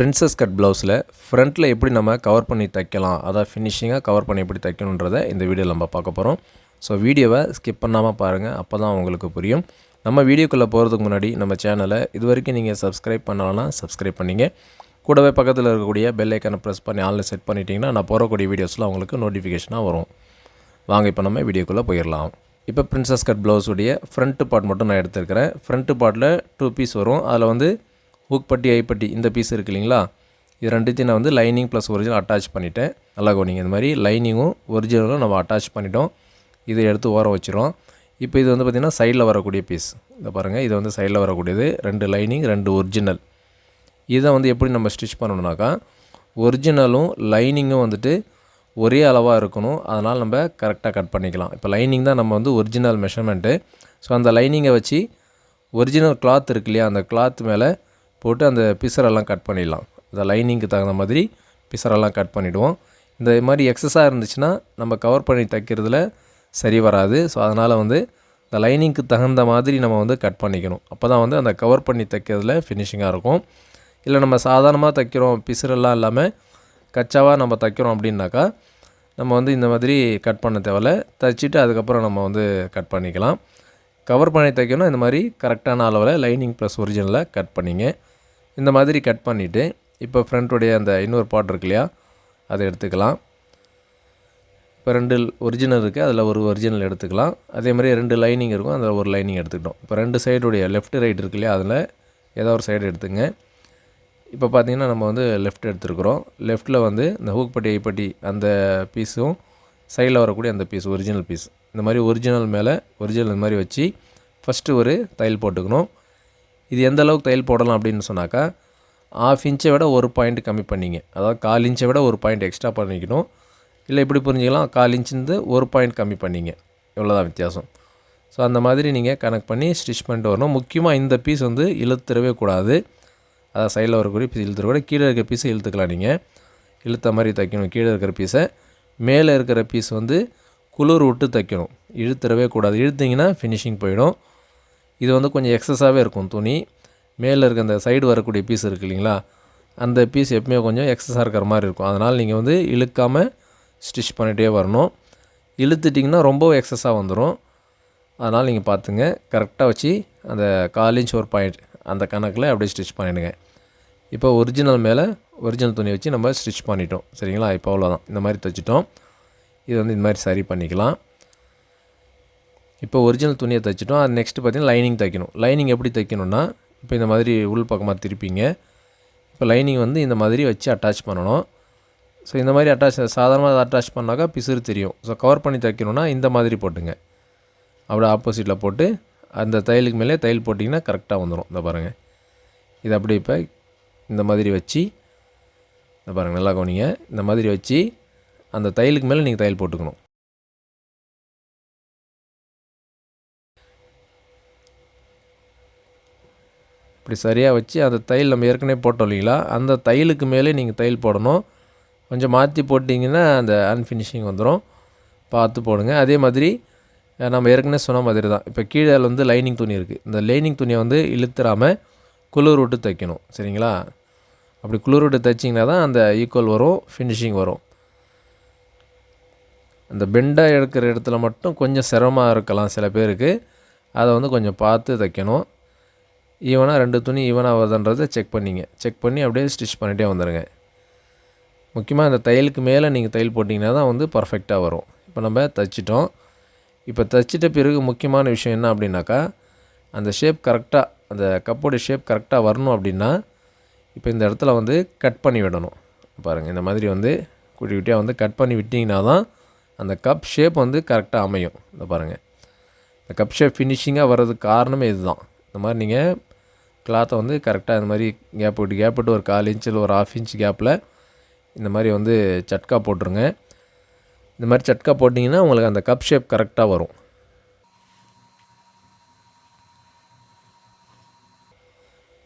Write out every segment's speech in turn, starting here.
Princess cut ப்ளவுஸில் ஃப்ரண்ட்டில் எப்படி நம்ம கவர் பண்ணி தைக்கலாம் அதாவது ஃபினிஷிங்காக கவர் பண்ணி எப்படி தைக்கணுன்றதை இந்த வீடியோவில் நம்ம பார்க்க போகிறோம் ஸோ வீடியோவை ஸ்கிப் பண்ணாமல் பாருங்கள் அப்போ தான் உங்களுக்கு புரியும். நம்ம வீடியோக்குள்ளே போகிறதுக்கு முன்னாடி நம்ம சேனலை இது வரைக்கும் நீங்கள் சப்ஸ்கிரைப் பண்ணலன்னா சப்ஸ்கிரைப் பண்ணிங்க. கூடவே பக்கத்தில் இருக்கக்கூடிய பெல் ஐக்கனை ப்ரெஸ் பண்ணி ஆன்லைன் செட் பண்ணிட்டீங்கன்னா நான் போகக்கூடிய வீடியோஸில் உங்களுக்கு நோட்டிஃபிகேஷனாக வரும். வாங்க இப்போ நம்ம வீடியோக்குள்ளே போயிடலாம். இப்போ பிரின்சஸ் கட் ப்ளவுஸுடைய ஃப்ரண்ட்டு பார்ட் மட்டும் நான் எடுத்துருக்கிறேன். ஃப்ரண்ட்டு பார்ட்டில் டூ பீஸ் வரும். அதில் வந்து ஹூக் பட்டி ஐப்பட்டி இந்த பீஸ் இருக்கு இல்லைங்களா? இது ரெண்டுத்தையும் நான் வந்து லைனிங் ப்ளஸ் ஒரிஜினல் அட்டாச் பண்ணிட்டேன். நல்லா கோனிங்க இந்த மாதிரி லைனிங்கும் ஒரிஜினலும் நம்ம அட்டாச் பண்ணிட்டோம். இதை எடுத்து ஓரம் வச்சிரும் இப்போ இது வந்து பார்த்திங்கன்னா சைடில் வரக்கூடிய பீஸ் இதை பாருங்கள் இது வந்து சைடில் வரக்கூடியது. ரெண்டு லைனிங் ரெண்டு ஒரிஜினல் இதை வந்து எப்படி நம்ம ஸ்டிச் பண்ணணுனாக்கா ஒரிஜினலும் லைனிங்கும் வந்துட்டு ஒரே அளவாக இருக்கணும். அதனால் நம்ம கரெக்டாக கட் பண்ணிக்கலாம். இப்போ லைனிங் தான் நம்ம வந்து ஒரிஜினல் மெஷர்மெண்ட்டு ஸோ அந்த லைனிங்கை வச்சு ஒரிஜினல் கிளாத் இருக்கு இல்லையா அந்த கிளாத் மேலே போட்டு அந்த பிசரெல்லாம் கட் பண்ணிடலாம். அந்த லைனிங்க்கு தகுந்த மாதிரி பிசரெல்லாம் கட் பண்ணிவிடுவோம் இந்த மாதிரி எக்ஸஸாக இருந்துச்சுன்னா நம்ம கவர் பண்ணி தைக்கிறதுல சரி வராது. ஸோ அதனால் வந்து இந்த லைனிங்க்கு தகுந்த மாதிரி நம்ம வந்து கட் பண்ணிக்கணும். அப்போ தான் வந்து அந்த கவர் பண்ணி தைக்கிறதுல ஃபினிஷிங்காக இருக்கும். இல்லை நம்ம சாதாரணமாக தைக்கிறோம் பிசுரெல்லாம் இல்லாமல் கச்சாவாக நம்ம தைக்கிறோம் அப்படின்னாக்கா நம்ம வந்து இந்த மாதிரி கட் பண்ண தேவையில்ல. தைச்சிட்டு அதுக்கப்புறம் நம்ம வந்து கட் பண்ணிக்கலாம். கவர் பண்ணி தைக்கணும் இந்த மாதிரி கரெக்டான அளவில் லைனிங் ப்ளஸ் ஒரிஜினலில் கட் பண்ணிங்க. இந்த மாதிரி கட் பண்ணிவிட்டு இப்போ ஃப்ரண்ட்டுடைய அந்த இன்னொரு பார்ட் இருக்கு இல்லையா? அதை எடுத்துக்கலாம். இப்போ ரெண்டு ஒரிஜினல் இருக்குது அதில் ஒரு ஒரிஜினல் எடுத்துக்கலாம். அதே மாதிரி ரெண்டு லைனிங் இருக்கும் அதில் ஒரு லைனிங் எடுத்துக்கிட்டோம். இப்போ ரெண்டு சைடுடைய லெஃப்ட் ரைட் இருக்கு இல்லையா அதில் ஏதோ ஒரு சைடு எடுத்துங்க. இப்போ பார்த்தீங்கன்னா நம்ம வந்து லெஃப்ட் எடுத்துருக்குறோம். லெஃப்ட்டில் வந்து இந்த ஹூக்பட்டி ஐப்பட்டி அந்த பீஸும் சைடில் வரக்கூடிய அந்த பீஸ் ஒரிஜினல் பீஸ் இந்த மாதிரி ஒரிஜினல் மேலே ஒரிஜினல் இந்த மாதிரி வச்சு ஃபஸ்ட்டு ஒரு தையல் போட்டுக்கணும். இது எந்த அளவுக்கு தையல் போடலாம் அப்படின்னு சொன்னாக்கா ஆஃப் இன்ச்சை விட ஒரு பாயிண்ட் கம்மி பண்ணிங்க. அதாவது கால் இன்ச்சை விட ஒரு பாயிண்ட் எக்ஸ்ட்ரா பண்ணிக்கணும். இல்லை இப்படி புரிஞ்சுக்கலாம். கால் இன்ச்சுருந்து ஒரு பாயிண்ட் கம்மி பண்ணிங்க. இவ்வளோதான் வித்தியாசம். ஸோ அந்த மாதிரி நீங்கள் கனெக்ட் பண்ணி ஸ்டிச் பண்ணிட்டு வரணும். முக்கியமாக இந்த பீஸ் வந்து இழுத்துறவே கூடாது. அதாவது சைடில் வரக்கூடிய பீஸ் இழுத்துறக்கூட கீழே இருக்கிற பீஸை இழுத்துக்கலாம் நீங்கள் இழுத்த மாதிரி தைக்கணும். கீழே இருக்கிற பீஸை மேலே இருக்கிற பீஸ் வந்து குளிர் விட்டு தைக்கணும். இழுத்துறவே கூடாது. இழுத்திங்கன்னா ஃபினிஷிங் போயிடும். இது வந்து கொஞ்சம் எக்ஸஸாகவே இருக்கும் துணி. மேலே இருக்க அந்த சைடு வரக்கூடிய பீஸ் இருக்குது இல்லைங்களா? அந்த பீஸ் எப்பவுமே கொஞ்சம் எக்ஸஸாக இருக்கிற மாதிரி இருக்கும். அதனால் நீங்கள் வந்து இழுக்காமல் ஸ்டிச் பண்ணிகிட்டே வரணும். இழுத்துட்டிங்கன்னா ரொம்ப எக்ஸஸாக வந்துடும் அதனால் நீங்கள் பார்த்துங்க. கரெக்டாக வச்சு அந்த கால் இன்ச் ஒரு பாயிண்ட் அந்த கணக்கில் அப்படியே ஸ்டிச் பண்ணிவிடுங்க இப்போ ஒரிஜினல் மேலே ஒரிஜினல் துணி வச்சு நம்ம ஸ்டிச் பண்ணிட்டோம். சரிங்களா? இப்போ அவ்வளோதான் இந்த மாதிரி தைச்சிட்டோம் இது வந்து இந்த மாதிரி சரி பண்ணிக்கலாம். இப்போ ஒரிஜினல் துணியை தைச்சிட்டோம். அது நெக்ஸ்ட்டு பார்த்தீங்கன்னா லைனிங் தைக்கணும். லைனிங் எப்படி தைக்கணும்னா இப்போ இந்த மாதிரி உள் பக்கமாக திருப்பிங்க. இப்போ லைனிங் வந்து இந்த மாதிரி வச்சு அட்டாச் பண்ணணும். ஸோ இந்த மாதிரி அட்டாச் சாதாரணமாக அட்டாச் பண்ணாக்கா பிசுறு தெரியும். ஸோ கவர் பண்ணி தைக்கணும்னா இந்த மாதிரி போட்டுங்க. அப்படியே ஆப்போசிட்டில் போட்டு அந்த தையலுக்கு மேலே தையல் போட்டிங்கன்னா கரெக்டாக வந்துடும் இந்த பாருங்கள் இது அப்படி இப்போ இந்த மாதிரி வச்சு இந்த பாருங்கள் நல்லா கவனிங்க. இந்த மாதிரி வச்சு அந்த தையலுக்கு மேலே நீங்கள் தையல் போட்டுக்கணும். அப்படி சரியாக வச்சு அந்த தையல் நம்ம ஏற்கனவே போட்டோம் இல்லைங்களா? அந்த தையலுக்கு மேலே நீங்கள் தையல் போடணும். கொஞ்சம் மாற்றி போட்டிங்கன்னா அந்த அன்ஃபினிஷிங் வந்துடும் பார்த்து போடுங்க. அதே மாதிரி நம்ம ஏற்கனவே சொன்ன மாதிரி தான். இப்போ கீழே வந்து லைனிங் துணி இருக்குது இந்த லைனிங் துணியை வந்து இழுத்துறாமல் குளிர் விட்டு தைக்கணும். சரிங்களா? அப்படி குளிர் விட்டு தைச்சிங்கன்னா தான் அந்த ஈக்குவல் வரும் ஃபினிஷிங் வரும். அந்த பெண்டாக எடுக்கிற இடத்துல மட்டும் கொஞ்சம் சிரமமாக இருக்கலாம் சில பேருக்கு. அதை வந்து கொஞ்சம் பார்த்து தைக்கணும். ஈவனாக ரெண்டு துணி ஈவனாக வருதுன்றதை செக் பண்ணிங்க. செக் பண்ணி அப்படியே ஸ்டிச் பண்ணிகிட்டே வந்துடுங்க முக்கியமாக அந்த தையலுக்கு மேலே நீங்கள் தையல் போட்டிங்கன்னா தான் வந்து பர்ஃபெக்டாக வரும். இப்போ நம்ம தைச்சிட்டோம். இப்போ தைச்சிட்ட பிறகு முக்கியமான விஷயம் என்ன அப்படின்னாக்கா அந்த ஷேப் கரெக்டாக அந்த கப்போடைய ஷேப் கரெக்டாக வரணும் அப்படின்னா இப்போ இந்த இடத்துல வந்து கட் பண்ணி விடணும். பாருங்கள் இந்த மாதிரி வந்து குட்டி குட்டியாக வந்து கட் பண்ணி விட்டிங்கன்னா தான் அந்த கப் ஷேப் வந்து கரெக்டாக அமையும். இந்த பாருங்கள் இந்த கப் ஷேப் ஃபினிஷிங்காக வர்றதுக்கு காரணமே இதுதான். இந்த மாதிரி நீங்கள் கிளாத்தை வந்து கரெக்டாக இந்த மாதிரி கேப் விட்டு கேப் விட்டு ஒரு கால் இன்ச்சில் ஒரு ஆஃப் இன்ச் கேப்பில் இந்த மாதிரி வந்து சட்கா போட்டுருங்க. இந்த மாதிரி சட்கா போட்டிங்கன்னா உங்களுக்கு அந்த கப் ஷேப் கரெக்டாக வரும்.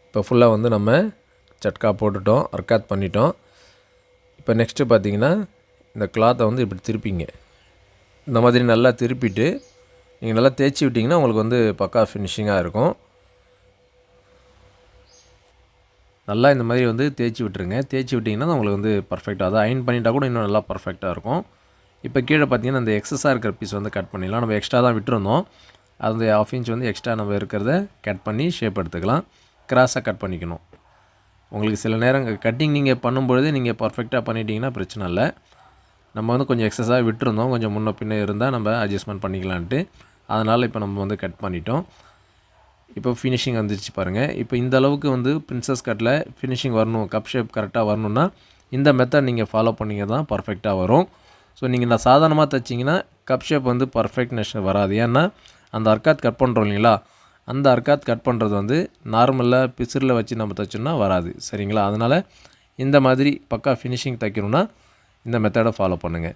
இப்போ ஃபுல்லாக வந்து நம்ம சட்கா போட்டுட்டோம் அர்க்காத் பண்ணிட்டோம். இப்போ நெக்ஸ்ட்டு பார்த்தீங்கன்னா இந்த கிளாத்தை வந்து இப்படி திருப்பிங்க. இந்த மாதிரி நல்லா திருப்பிட்டு நீங்கள் நல்லா தேய்ச்சி விட்டிங்கன்னா உங்களுக்கு வந்து பக்கா ஃபினிஷிங்காக இருக்கும். நல்லா இந்த மாதிரி வந்து தேய்ச்சி விட்டுருங்க. தேய்ச்சி விட்டிங்கன்னா உங்களுக்கு வந்து பர்ஃபெக்டாக அதை அயன் பண்ணிட்டா கூட இன்னும் நல்லா பர்ஃபெக்டாக இருக்கும். இப்போ கீழே பார்த்தீங்கன்னா அந்த எக்ஸஸாக இருக்கிற பீஸ் வந்து கட் பண்ணிடலாம். நம்ம எக்ஸ்ட்ரா தான் விட்டுருந்தோம். அந்த ஆஃப் இன்ச் வந்து எக்ஸ்ட்ரா நம்ம இருக்கிறத கட் பண்ணி ஷேப் எடுத்துக்கலாம். கிராஸாக கட் பண்ணிக்கணும். உங்களுக்கு சில நேரம் கட்டிங் நீங்கள் பண்ணும்பொழுது நீங்கள் பர்ஃபெக்டாக பண்ணிட்டீங்கன்னா பிரச்சனை இல்லை. நம்ம வந்து கொஞ்சம் எக்ஸஸாக விட்டுருந்தோம். கொஞ்சம் முன்ன பின்ன இருந்தால் நம்ம அட்ஜஸ்ட்மெண்ட் பண்ணிக்கலான்ட்டு. அதனால் இப்போ நம்ம வந்து கட் பண்ணிட்டோம். இப்போ ஃபினிஷிங் வந்துருச்சு பாருங்கள் இப்போ இந்த அளவுக்கு வந்து பிரின்சஸ் கட்டில் ஃபினிஷிங் வரணும் கப் ஷேப் கரெக்டாக வரணும்னா இந்த மெத்தட் நீங்கள் ஃபாலோ பண்ணிங்க தான் பர்ஃபெக்டாக வரும். ஸோ நீங்கள் நான் சாதாரணமாக தைச்சிங்கன்னா கப் ஷேப் வந்து பர்ஃபெக்ட்னஸ் வராது. ஏன்னா அந்த அர்க்காத் கட் பண்ணுறோம் இல்லைங்களா? அந்த அர்க்காத் கட் பண்ணுறது வந்து நார்மலாக பிசிறில் வச்சு நம்ம தைச்சோம்னா வராது. சரிங்களா? அதனால் இந்த மாதிரி பக்கா ஃபினிஷிங் தைக்கணும்னா இந்த மெத்தடை ஃபாலோ பண்ணுங்கள்